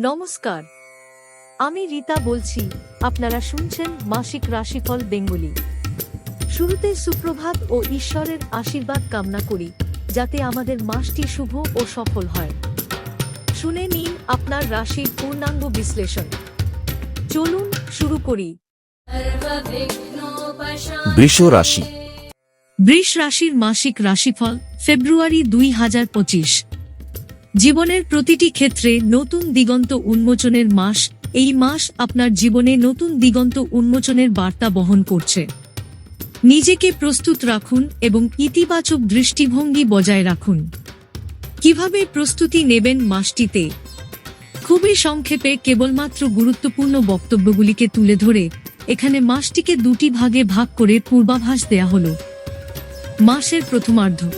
নমস্কার। আমি রীতা বলছি আপনারা শুনছেন মাসিক রাশিফল বেঙ্গলি। শুরুতে সুপ্রভাত ও ঈশ্বরের আশীর্বাদ কামনা করি যাতে আমাদের মাসটি শুভ ও সফল হয়। শুনে নিন আপনার রাশির পূর্ণাঙ্গ বিশ্লেষণ। চলুন শুরু করি। বৃষ রাশি। বৃষ রাশির মাসিক রাশিফল ফেব্রুয়ারি দুই হাজার পঁচিশ। জীবনের প্রতিটি ক্ষেত্রে নতুন দিগন্ত উন্মোচনের মাস, এই মাস আপনার জীবনে নতুন দিগন্ত উন্মোচনের বার্তা বহন করছে। নিজেকে প্রস্তুত রাখুন এবং ইতিবাচক দৃষ্টিভঙ্গি বজায় রাখুন। কীভাবে প্রস্তুতি নেবেন মাসটিতে? খুবই সংক্ষেপে কেবলমাত্র গুরুত্বপূর্ণ বক্তব্যগুলিকে তুলে ধরে এখানে মাসটিকে দুটি ভাগে ভাগ করে পূর্বাভাস দেয়া হল। মাসের প্রথমার্ধ।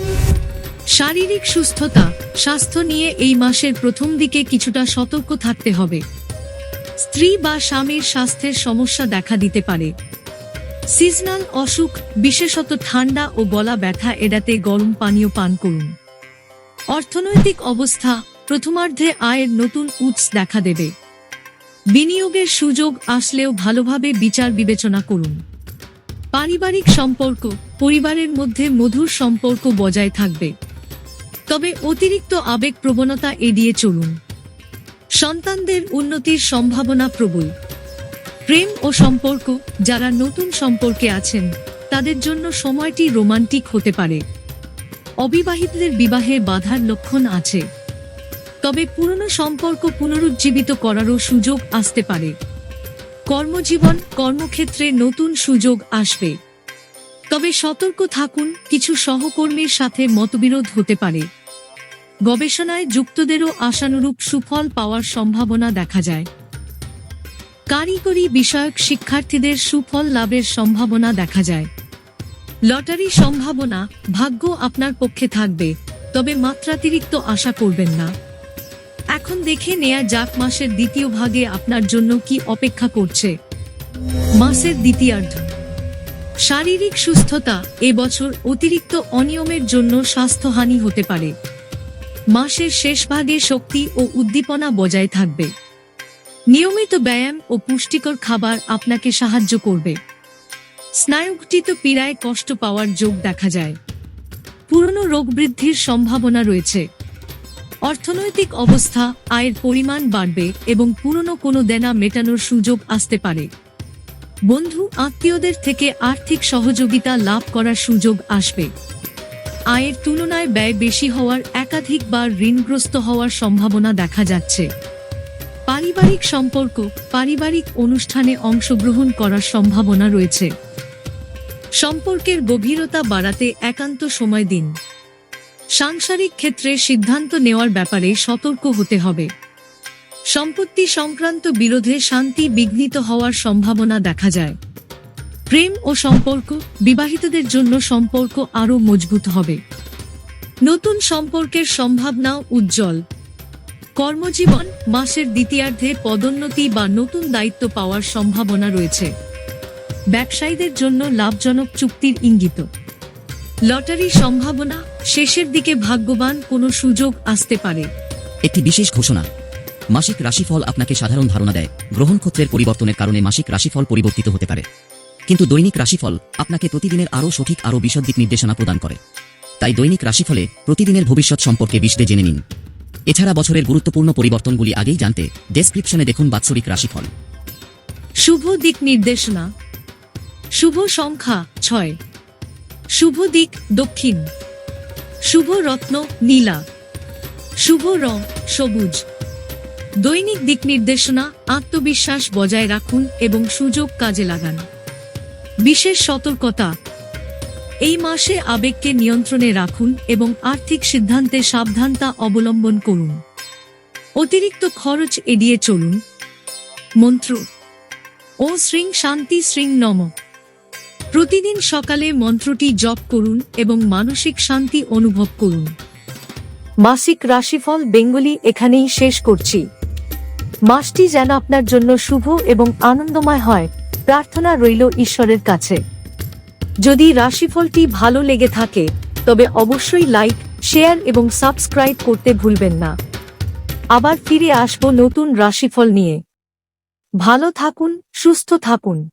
শারীরিক সুস্থতা, স্বাস্থ্য নিয়ে এই মাসের প্রথম দিকে কিছুটা সতর্ক থাকতে হবে। স্ত্রী বা স্বামীর স্বাস্থ্যের সমস্যা দেখা দিতে পারে। সিজনাল অসুখ, বিশেষত ঠান্ডা ও গলা ব্যথা এড়াতে গরম পানীয় পান করুন। অর্থনৈতিক অবস্থা, প্রথমার্ধে আয়ের নতুন উৎস দেখা দেবে। বিনিয়োগের সুযোগ আসলেও ভালোভাবে বিচার বিবেচনা করুন। পারিবারিক সম্পর্ক, পরিবারের মধ্যে মধুর সম্পর্ক বজায় থাকবে। তবে অতিরিক্ত আবেগ প্রবণতা এড়িয়ে চলুন। সন্তানদের উন্নতির সম্ভাবনা প্রবল। প্রেম ও সম্পর্ক, যারা নতুন সম্পর্কে আছেন, তাদের জন্য সময়টি রোমান্টিক হতে পারে। অবিবাহিতদের বিবাহে বাধার লক্ষণ আছে। তবে পুরনো সম্পর্ক পুনরুজ্জীবিত করারও সুযোগ আসতে পারে। কর্মজীবন, কর্মক্ষেত্রে নতুন সুযোগ আসবে। তবে সতর্ক থাকুন, কিছু সহকর্মীর সাথে মতবিরোধ হতে পারে। গবেষণায় যুক্তদেরও আশানুরূপ সুফল পাওয়ার সম্ভাবনা দেখা যায়। কারিগরি বিষয়ক শিক্ষার্থীদের সুফল লাভের সম্ভাবনা দেখা যায়। লটারি সম্ভাবনা ভাগ্য আপনার পক্ষে থাকবে, তবে মাত্রাতিরিক্ত আশা করবেন না। এখন দেখে নেয়া যাক মাসের দ্বিতীয় ভাগে আপনার জন্য কি অপেক্ষা করছে। মাসের দ্বিতীয়ার্ধ। শারীরিক সুস্থতা এবছর অতিরিক্ত অনিয়মের জন্য স্বাস্থ্যহানি হতে পারে। মাসের শেষ ভাগে শক্তি ও উদ্দীপনা বজায় থাকবে। নিয়মিত ব্যায়াম ও পুষ্টিকর খাবার আপনাকে সাহায্য করবে। স্নায়ুঘটিত পীড়ায় কষ্ট পাওয়ার যোগ দেখা যায়। পুরনো রোগ বৃদ্ধির সম্ভাবনা রয়েছে। অর্থনৈতিক অবস্থা, আয়ের পরিমাণ বাড়বে এবং পুরনো কোনো দেনা মেটানোর সুযোগ আসতে পারে। বন্ধু, আত্মীয়দের থেকে আর্থিক সহযোগিতা লাভ করার সুযোগ আসবে। আয়ের তুলনায় ব্যয় বেশি হওয়ার একাধিকবার ঋণগ্রস্ত হওয়ার সম্ভাবনা দেখা যাচ্ছে। পারিবারিক সম্পর্ক, পারিবারিক অনুষ্ঠানে অংশগ্রহণ করার সম্ভাবনা রয়েছে। সম্পর্কের গভীরতা বাড়াতে একান্ত সময় দিন। সাংসারিক ক্ষেত্রে সিদ্ধান্ত নেওয়ার ব্যাপারে সতর্ক হতে হবে। সম্পত্তি সংক্রান্ত বিরোধে শান্তি বিঘ্নিত হওয়ার সম্ভাবনা দেখা যায়। প্রেম ও সম্পর্ক বিবাহিতদের জন্য সম্পর্ক আরও মজবুত হবে। নতুন সম্পর্কের সম্ভাবনাও উজ্জ্বল। কর্মজীবন মাসের দ্বিতীয়ার্ধে পদোন্নতি বা নতুন দায়িত্ব পাওয়ার সম্ভাবনা রয়েছে। ব্যবসায়ীদের জন্য লাভজনক চুক্তির ইঙ্গিত। লটারি সম্ভাবনা শেষের দিকে ভাগ্যবান কোনো সুযোগ আসতে পারে। একটি বিশেষ ঘোষণা। মাসিক রাশিফল আপনাকে সাধারণ ধারণা দেয়। গ্রহণক্ষত্রের পরিবর্তনের কারণে মাসিক রাশিফল পরিবর্তিত হতে পারে। কিন্তু দৈনিক রাশিফল আপনাকে প্রতিদিনের আরও সঠিক, আরও বিশদ দিক নির্দেশনা প্রদান করে। তাই দৈনিক রাশিফলে প্রতিদিনের ভবিষ্যৎ সম্পর্কে বিশদে জেনে নিন। এছাড়া বছরের গুরুত্বপূর্ণ পরিবর্তনগুলি আগেই জানতে ডেসক্রিপশনে দেখুন বাৎসরিক রাশিফল। শুভ দিক নির্দেশনা। শুভ সংখ্যা ছয়। শুভ দিক দক্ষিণ। শুভ রত্ন নীলা। শুভ রং সবুজ। দৈনিক দিক নির্দেশনা আত্মবিশ্বাস বজায় রাখুন এবং সুযোগ কাজে লাগান। বিশেষ সতর্কতা। এই মাসে আবেগকে নিয়ন্ত্রণে রাখুন এবং আর্থিক সিদ্ধান্তে সাবধানতা অবলম্বন করুন। অতিরিক্ত খরচ এড়িয়ে চলুন। মন্ত্র ও শ্রীং শান্তি শ্রীং নম। প্রতিদিন সকালে মন্ত্রটি জপ করুন এবং মানসিক শান্তি অনুভব করুন। মাসিক রাশিফল বেঙ্গলি এখানেই শেষ করছি। মাসটি যেন আপনার জন্য শুভ এবং আনন্দময় হয়। প্রার্থনা রইল ঈশ্বরের কাছে। যদি রাশিফলটি ভালো লেগে থাকে, তবে অবশ্যই লাইক শেয়ার এবং সাবস্ক্রাইব করতে ভুলবেন না। আবার ফিরে আসব নতুন রাশিফল নিয়ে। ভালো থাকুন, সুস্থ থাকুন।